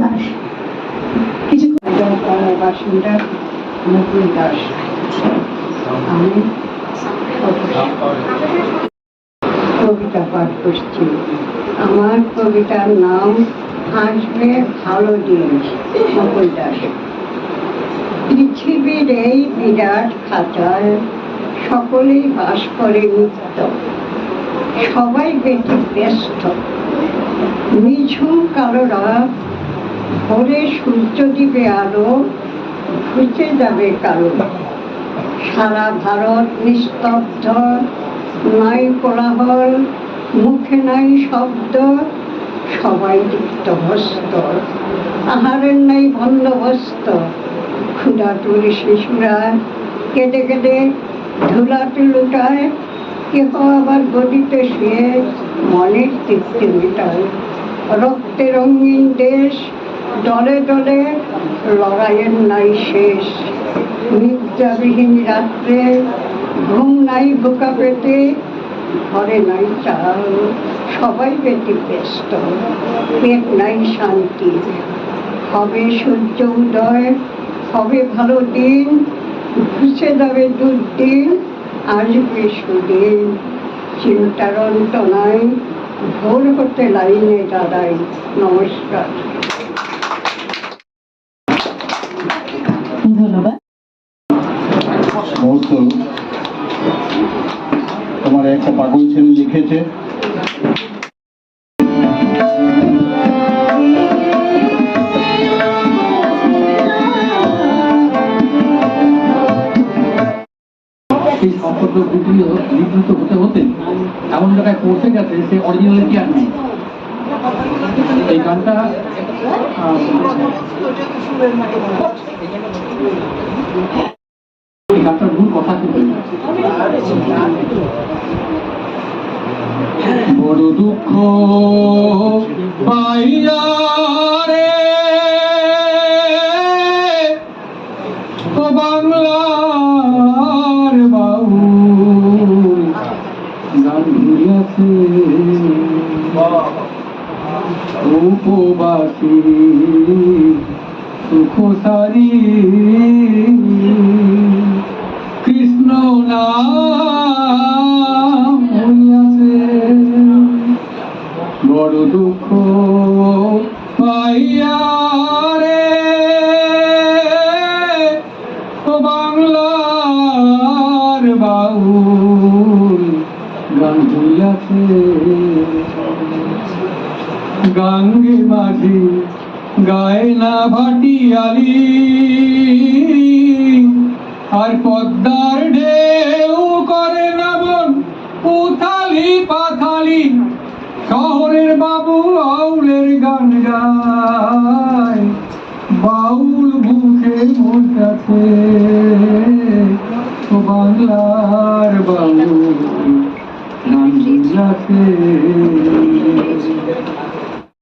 দাস কিছু বাসিন্দা দাস আমি কবিতা পাঠ করছি। আমার কবিতার নাম আসবে ভালো দিন মুকুল দাস পৃথিবীর এই বিরাট খাঁচায় সকলেই বাস করে নিত্য। সবাই বেটি ব্যস্ত। নিঝুম কালো রাত ভোরে সূর্য দিবে আলো, ঘুচে যাবে কালো। সারা ভারত নিস্তব্ধ, নাই কোলাহল, মুখে নাই শব্দ, সবাই দীপ্ত হস্ত আহারের নাই বন্দোবস্ত। ক্ষুধাতুর শিশুরা, কেঁদে কেঁদে ধুলাতে লুটায়, কেহ আবার গদিতে শুয়ে মনের তৃপ্তি মেটায়। রক্তে রঙিন দেশ দলে দলে লড়াইয়ের নাই শেষ। নিদ্রাবিহীন রাত্রে ঘুম নাই বোকা পেতে ঘরে নাই চাল, সবাই বেটি ব্যস্ত। পেট নাই শান্তি। হবে সূর্য উদয়, হবে ভালো দিন, ঘুষে যাবে দুর্দিন, আসবে সুদিন। চিন্তার অন্ত নাই, ভোর হতে লাইনে দাঁড়াই। নমস্কার। ধন্যবাদ। তোমার একটা পাগল ছেলে লিখেছে। সেই সম্পর্ক বিকৃত বিকৃত হতে হতে এমন জায়গায় পৌঁছে গেছে সে অরিজিনালিটি আর নেই? গানটা গানটার মূল কথা কিন্তু বড় দুঃখ পাইয়া রে ও বাংলার বাবু গান ঘুরিয়াছে উপবাসী সুখ সারি কৃষ্ণ নাম হইয়াছে। বড় দুঃখ পাইয়া রে। বাংলার বাউল গান হইয়াছে গাঙ্গে মাঝি, গায়ে না ভাটিয়ালি। আর পদ্মার ঢেউ করে না উথালি পাথালি, শহরের বাবু আউলের গান গায়। বাউল বুকে মোটাছে ও বাংলার বাউল গাছে